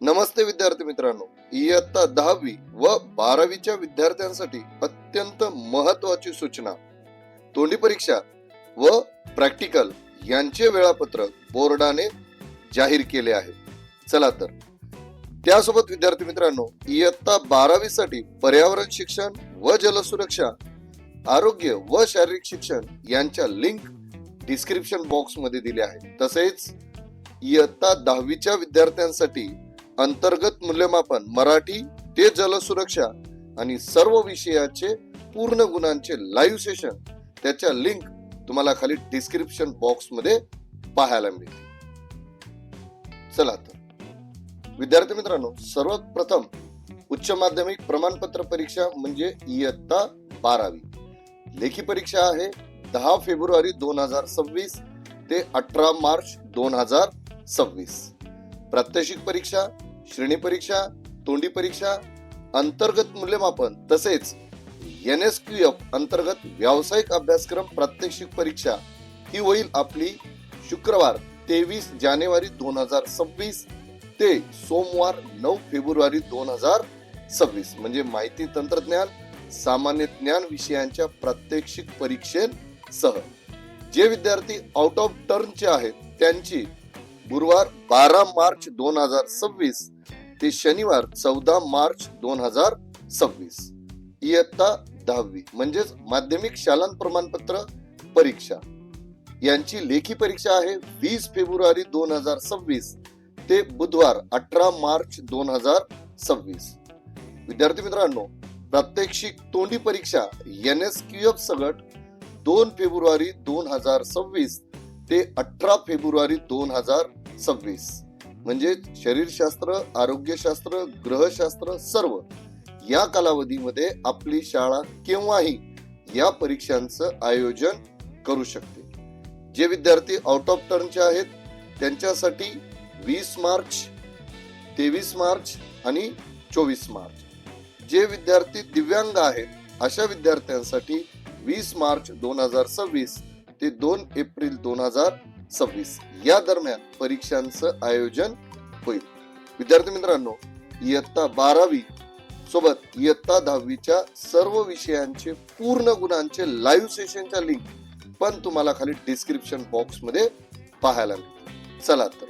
नमस्ते विद्यार्थी मित्रांनो. इयत्ता दहावी व बारावीच्या विद्यार्थ्यांसाठी अत्यंत महत्वाची सूचना. तोंडी परीक्षा व प्रॅक्टिकल यांचे वेळापत्रक बोर्डाने जाहीर केले आहे. चला तर. त्यासोबत विद्यार्थी मित्रांनो इयत्ता बारावी साठी पर्यावरण शिक्षण व जलसुरक्षा आरोग्य व शारीरिक शिक्षण यांच्या लिंक डिस्क्रिप्शन बॉक्समध्ये दिले आहे तसेच इयत्ता दहावीच्या विद्यार्थ्यांसाठी अंतर्गत मूल्यमापन मराठी ते जलसुरक्षा आणि सर्व विषयाचे पूर्ण गुणांचे लाईव्ह सेशन त्याच्या लिंक तुम्हाला खाली डिस्क्रिप्शन बॉक्समध्ये पाहायला मिळेल चला तर. विद्यार्थी मित्रांनो सर्वात प्रथम उच्च माध्यमिक प्रमाणपत्र परीक्षा म्हणजे इयत्ता बारावी. लेखी परीक्षा आहे दहा फेब्रुवारी दोन हजार सव्वीस ते अठरा मार्च दोन हजार सव्वीस. प्रात्यक्षिक परीक्षा श्रेणी परीक्षा तोंडी परीक्षा अंतर्गत मूल्यमापन तसेच एन एस क्यू एफ अंतर्गत व्यावसायिक अभ्यासक्रम प्रात्यक्षिक परीक्षा ही होईल आपली शुक्रवार तेवीस जानेवारी दोन हजार सव्वीस ते सोमवार नऊ फेब्रुवारी दोन हजार सव्वीस. म्हणजे माहिती तंत्रज्ञान सामान्य ज्ञान विषयांच्या प्रात्यक्षिक परीक्षेसह. जे विद्यार्थी आउट ऑफ टर्नचे आहेत त्यांची गुरुवार बारा मार्च दोन हजार सव्वीस ते शनिवार चौदा मार्च दोन हजार सव्वीस. इयत्ता दहावी म्हणजेच माध्यमिक शालांत प्रमाणपत्र परीक्षा. यांची लेखी परीक्षा आहे वीस फेब्रुवारी दोन हजार सव्वीस ते बुधवार अठरा मार्च दोन हजार सव्वीस. विद्यार्थी मित्रांनो प्रात्यक्षिक तोंडी परीक्षा एन एस क्यू एफ सगट दोन फेब्रुवारी दोन हजार सव्वीस ते अठरा फेब्रुवारी दोन हजार सव्वीस. म्हणजे शरीरशास्त्र आरोग्यशास्त्र ग्रहशास्त्र सर्व या कालावधीमध्ये आपली शाळा केव्हाही या परीक्षांचं आयोजन करू शकते. जे विद्यार्थी आउट ऑफ टर्नचे आहेत त्यांच्यासाठी वीस मार्च तेवीस मार्च आणि चोवीस मार्च. जे विद्यार्थी दिव्यांग आहेत अशा विद्यार्थ्यांसाठी वीस मार्च दोन हजार सव्वीस ते दोन एप्रिल दोन हजार सव्वीस. या दरम्यान परीक्षांचं आयोजन होईल. विद्यार्थी मित्रांनो इयत्ता बारावी सोबत इयत्ता दहावीच्या सर्व विषयांचे पूर्ण गुणांचे लाईव्ह सेशनच्या लिंक पण तुम्हाला खाली डिस्क्रिप्शन बॉक्समध्ये पाहायला मिळेल चला तर.